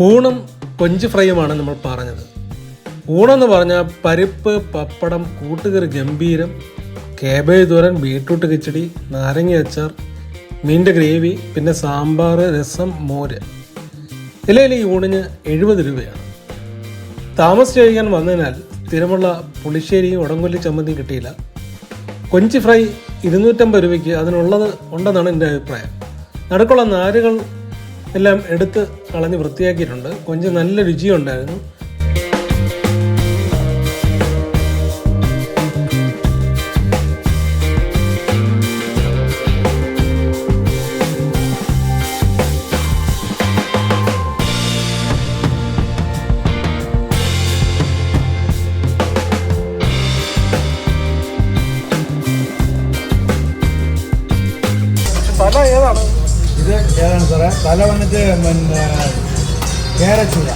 ഊണും കൊഞ്ച് ഫ്രൈയുമാണ് നമ്മൾ പറഞ്ഞത്. ഊണെന്ന് പറഞ്ഞാൽ പരിപ്പ് പപ്പടം കൂട്ടുകറി ഗംഭീരം കേബേജ് തോരൻ ബീട്രൂട്ട് കിച്ചടി നാരങ്ങ അച്ചാർ മീന്റെ ഗ്രേവി പിന്നെ സാമ്പാർ രസം മോര്. ഇലയിൽ ഈ ഊണിന് എഴുപത് രൂപയാണ്. താമസിച്ച് കഴിക്കാൻ വന്നതിനാൽ സ്ഥിരമുള്ള പുളിശ്ശേരിയും ഉടങ്കൊല്ലി ചമ്മന്തിയും കിട്ടിയില്ല. കൊഞ്ച് ഫ്രൈ ഇരുന്നൂറ്റമ്പത് രൂപയ്ക്ക് അതിനുള്ളത് ഉണ്ടെന്നാണ് എന്റെ അഭിപ്രായം. നടുക്കുള്ള നാരുകൾ എല്ലാം എടുത്ത് കളഞ്ഞ് വൃത്തിയാക്കിയിട്ടുണ്ട്. കൊഞ്ച് നല്ല രുചിയുണ്ടായിരുന്നു. ഏതാണ്? ഇത് ഏതാണ് സാറേ? തല വന്നിട്ട് പിന്നെ കേരച്ചൂര.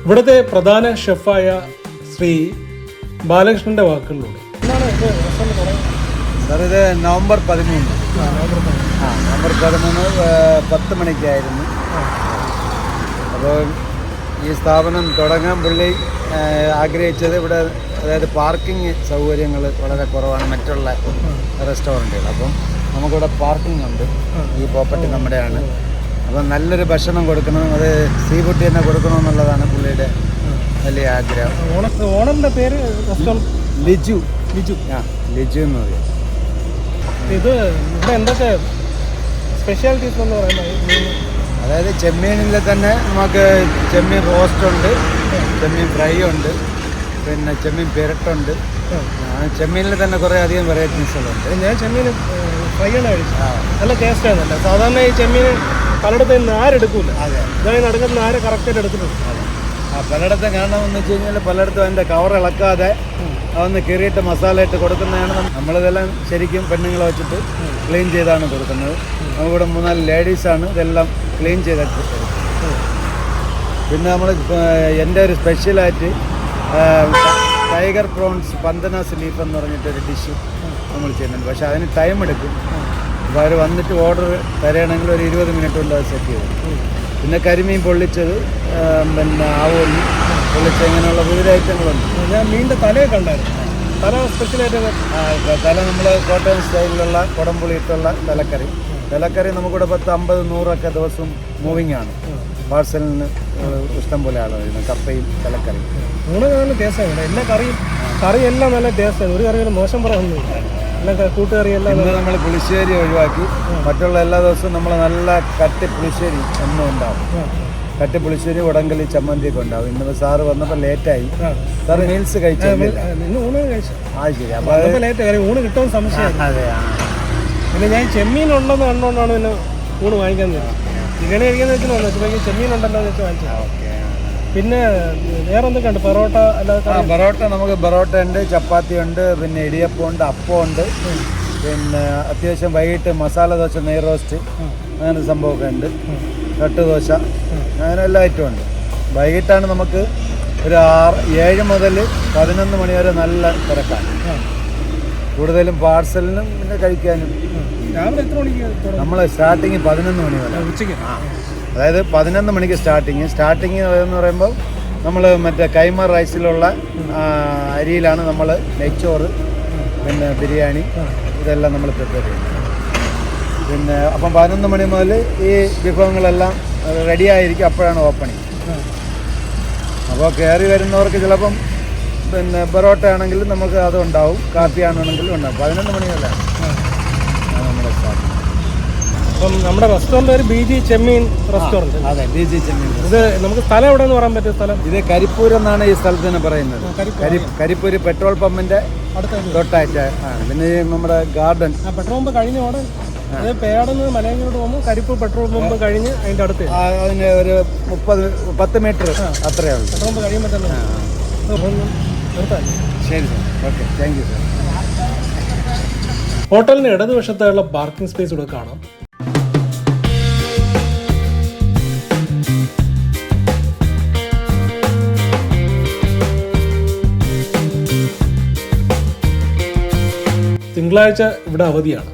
ഇവിടുത്തെ പ്രധാന ഷെഫായ ശ്രീ ബാലകൃഷ്ണന്റെ വാക്കുകളിലൂടെ? സാർ ഇത് നവംബർ പതിമൂന്ന്. ആ നവംബർ പതിമൂന്ന്. പത്ത് മണിക്കായിരുന്നു. അപ്പോൾ ഈ സ്ഥാപനം തുടങ്ങാൻ പുള്ളി ആഗ്രഹിച്ചത് ഇവിടെ അതായത് പാർക്കിംഗ് സൗകര്യങ്ങൾ വളരെ കുറവാണ് മറ്റുള്ള റെസ്റ്റോറന്റുകൾ. അപ്പം നമുക്കിവിടെ പാർക്കിംഗ് ഉണ്ട്. ഈ പ്രോപ്പർട്ടി നമ്മുടെയാണ്. അപ്പം നല്ലൊരു ഭക്ഷണം കൊടുക്കണം അത് സീ ഫുഡ് തന്നെ കൊടുക്കണമെന്നുള്ളതാണ് പുള്ളിയുടെ വലിയ ആഗ്രഹം. ഓണ ഓണറിന്റെ പേര്? ലിജു. ലിജു. ആ ലിജു എന്ന് പറയും. ഇത് ഇവിടെ എന്തൊക്കെ സ്പെഷ്യാലിറ്റീസ് എന്ന് പറയുന്നത്? അതായത് ചെമ്മീനിൽ തന്നെ നമുക്ക് ചെമ്മീൻ റോസ്റ്റ് ഉണ്ട് ചെമ്മീൻ ഫ്രൈ ഉണ്ട് പിന്നെ ചെമ്മീൻ പെരട്ടുണ്ട്. ചെമ്മീനിൽ തന്നെ കുറേ അധികം വെറൈറ്റീസുകളുണ്ട് ഞാൻ ചെമ്മീൻ ഫ്രൈ ആണ് കഴിച്ചത്. നല്ല ടേസ്റ്റ് ആയിരുന്നല്ല സാധാരണ ഈ ചെമ്മീൻ പലയിടത്തും നാരെടുക്കൂല അതെ. ഇതായി നടക്കുന്ന നാര് കറക്റ്റായിട്ട് എടുത്തിട്ടുണ്ട് പലയിടത്തും കാണണമെന്ന് വെച്ച് കഴിഞ്ഞാൽ പലയിടത്തും അതിന്റെ കവർ ഇളക്കാതെ അതൊന്ന് കീറിയിട്ട് മസാല ഇട്ട് കൊടുക്കുന്നതാണ് നമ്മളിതെല്ലാം ശരിക്കും പെണ്ണുങ്ങളെ വെച്ചിട്ട് ക്ലീൻ ചെയ്താണ് കൊടുക്കുന്നത്. നമുക്കിവിടെ മൂന്നാൽ ലേഡീസാണ് ഇതെല്ലാം ക്ലീൻ ചെയ്തിട്ട് പിന്നെ നമ്മൾ എന്റെ ഒരു സ്പെഷ്യലായിട്ട് ടൈഗർ പ്രോൺസ് പന്തനാസ് ലീഫ് എന്ന് പറഞ്ഞിട്ടൊരു ഡിഷ് നമ്മൾ ചെയ്യുന്നുണ്ട്. പക്ഷേ അതിന് ടൈം എടുക്കും. അപ്പോൾ അവർ വന്നിട്ട് ഓർഡർ തരികയാണെങ്കിൽ ഒരു ഇരുപത് മിനിറ്റ് കൊണ്ട് അത് സെറ്റ് ചെയ്യും പിന്നെ കരിമീൻ പൊള്ളിച്ചത് പിന്നെ ആവോലി പൊള്ളിച്ച ഇങ്ങനെയുള്ള വിവിധ ഐറ്റങ്ങളുണ്ട്. ഞാൻ മീനിന്റെ തലയൊക്കെ ഉണ്ടായിരുന്നു തല സ്പെഷ്യലായിട്ട് തല നമ്മൾ കോട്ടയം സ്റ്റൈലിലുള്ള കുടംപുളി ഇട്ടുള്ള തലക്കറി. തലക്കറി നമുക്കിവിടെ പത്ത് അമ്പത് നൂറൊക്കെ ദിവസം മൂവിങ് ആണ്. പാഴ്സലിന് ഇഷ്ടം പോലെ ആളായിരുന്നു കപ്പയും തലക്കറിയും. നല്ല നല്ല ടേസ്റ്റാണ് എല്ലാ കറിയും കറിയെല്ലാം നല്ല ടേസ്റ്റാണ് ഒരു കറികളും മോശം പറയാനൊന്നുമില്ല. ഇന്ന് നമ്മൾ പുളിശ്ശേരി ഒഴിവാക്കി. മറ്റുള്ള എല്ലാ ദിവസവും നമ്മൾ നല്ല കട്ടി പുളിശ്ശേരി എന്നും ഉണ്ടാവും. കട്ടി പുളിശ്ശേരി ഉടങ്കലി ചമ്മന്തിയൊക്കെ ഉണ്ടാവും. ഇന്ന് സാറ് വന്നപ്പോൾ ലേറ്റായി. സാറ് മീൽസ് കഴിച്ചു ആ ശരി. അപ്പോൾ ലേറ്റ് ഊണ് കിട്ടുമെന്ന് സംശയം അതെ പിന്നെ ഞാൻ ചെമ്മീൻ ഉണ്ടെന്ന് കണ്ടുകൊണ്ടാണ് പിന്നെ ഊണ് വാങ്ങിക്കാൻ തരുന്നത് ബിരിയാണി കഴിക്കാന്ന് വെച്ചാൽ വന്നു വെച്ചപ്പോൾ ചെമ്മീൻ ഉണ്ടല്ലോ എന്ന് വെച്ച് വാങ്ങിച്ചത്. ഓക്കെ. പിന്നെ വേറെ എന്തൊക്കെ ഉണ്ട് പൊറോട്ട അല്ലാതെ ആ പൊറോട്ട നമുക്ക് പൊറോട്ട ഉണ്ട് ചപ്പാത്തി ഉണ്ട് പിന്നെ ഇടിയപ്പം ഉണ്ട് അപ്പം ഉണ്ട്. പിന്നെ അത്യാവശ്യം വൈകിട്ട് മസാല ദോശ നെയ് റോസ്റ്റ് അങ്ങനെ സംഭവമൊക്കെ ഉണ്ട്. കട്ട് ദോശ അങ്ങനെ എല്ലാ ഐറ്റവും ഉണ്ട്. വൈകിട്ടാണ് നമുക്ക് ഒരു ആറ് ഏഴ് മുതൽ പതിനൊന്ന് മണി വരെ നല്ല തിരക്കാണ്. കൂടുതലും പാർസലിനും പിന്നെ കഴിക്കാനും. രാവിലെ എത്ര മണിക്ക് നമ്മൾ സ്റ്റാർട്ടിങ് പതിനൊന്ന് മണി വരെ. ഉച്ചയ്ക്ക്? അതായത് പതിനൊന്ന് മണിക്ക് സ്റ്റാർട്ടിങ് സ്റ്റാർട്ടിങ് എന്ന് പറയുമ്പോൾ നമ്മൾ മറ്റേ കൈമ റൈസിലുള്ള അരിയിലാണ് നമ്മൾ നെയ്ച്ചോറ് പിന്നെ ബിരിയാണി ഇതെല്ലാം നമ്മൾ പ്രിപ്പയർ ചെയ്യുന്നത്. പിന്നെ അപ്പം പതിനൊന്ന് മണി മുതൽ ഈ വിഭവങ്ങളെല്ലാം റെഡി ആയിരിക്കും അപ്പോഴാണ് ഓപ്പണിങ് അപ്പോൾ കയറി വരുന്നവർക്ക് ചിലപ്പം പിന്നെ പൊറോട്ട ആണെങ്കിലും നമുക്ക് അത് ഉണ്ടാവും കാപ്പി ആണെങ്കിലും ഉണ്ടാവും. പതിനൊന്ന് മണി സ്റ്റാർട്ടിങ് അപ്പം നമ്മുടെ റെസ്റ്റോറന്റ് ഒരു ബി ജി ചെമ്മീൻ റെസ്റ്റോറന്റ് അതെ ബി ജി ചെമ്മീൻ ഇത് നമുക്ക് സ്ഥലം എവിടെ പറയാൻ പറ്റിയ സ്ഥലം? ഇത് കരിപ്പൂർ എന്നാണ് ഈ സ്ഥലത്തിന് പറയുന്നത്. കരിപ്പൂർ. പെട്രോൾ പമ്പിന്റെ തൊട്ടായിട്ട്. ആണ് പിന്നെ നമ്മുടെ ഗാർഡൻ. പെട്രോൾ പമ്പ് കഴിഞ്ഞ അത് പേടന്ന് മലയങ്കോട്ട് പോകുമ്പോൾ കരിപ്പ് പെട്രോൾ പമ്പ് കഴിഞ്ഞ് അതിന്റെ അടുത്ത്. അതിന് ഒരു മുപ്പത് പത്ത് മീറ്റർ അത്രയേ ഉള്ളൂ. പെട്രോൾ പമ്പ് കഴിയുമ്പോൾ തന്നെ ശരി sir okay thank you sir. ഹോട്ടലിന് ഇടതുവശത്തായുള്ള പാർക്കിംഗ് സ്പേസ് ഇവിടെ കാണാം. തിങ്കളാഴ്ച ഇവിടെ അവധിയാണ്.